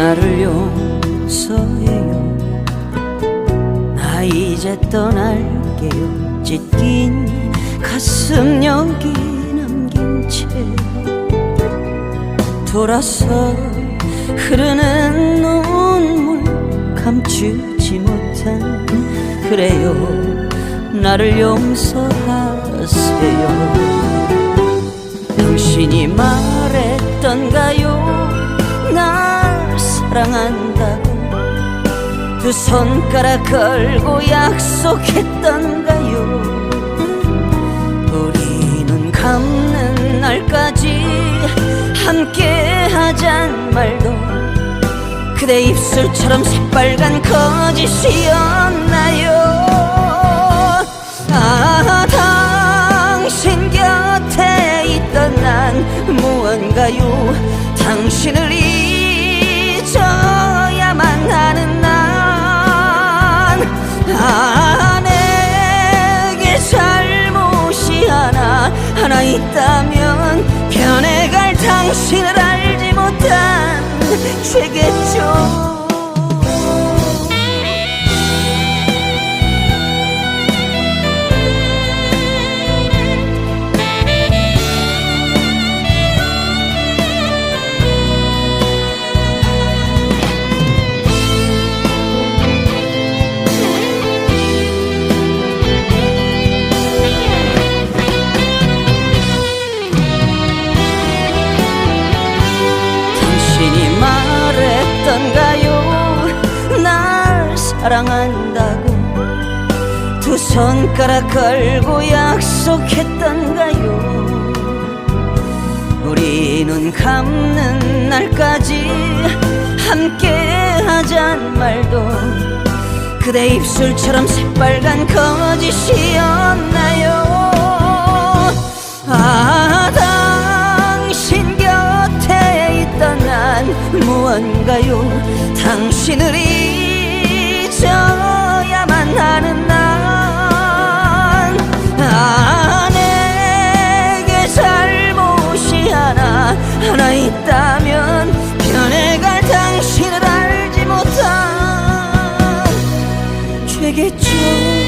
나를 용서해요. 나 이제 떠날게요. 찢긴 가슴 여기 남긴 채 돌아서 흐르는 눈물 감추지 못한 그래요. 나를 용서하세요. 당신이 말했던가요? 날 사랑한다고 두 손가락 걸고 약속했던가요? 우리는 감는 날까지 함께 하잔 말도 그대 입술처럼 새빨간 거짓이었나요? 아 당신 곁에 있던 난 무언가요? 당신을 잊 있다면 변해갈 당신을 알지 못한 죄겠죠 사랑한다고 두 손가락 걸고 약속했던가요? 우리는 감는 날까지 함께 하잔 말도 그대 입술처럼 새빨간 거짓이었나요? 아 당신 곁에 있던 난 무언가요? 당신을 잊 마셔야만 하는 난 아, 내게 잘못이 하나 하나 있다면 변해갈 당신을 알지 못한 죄겠죠.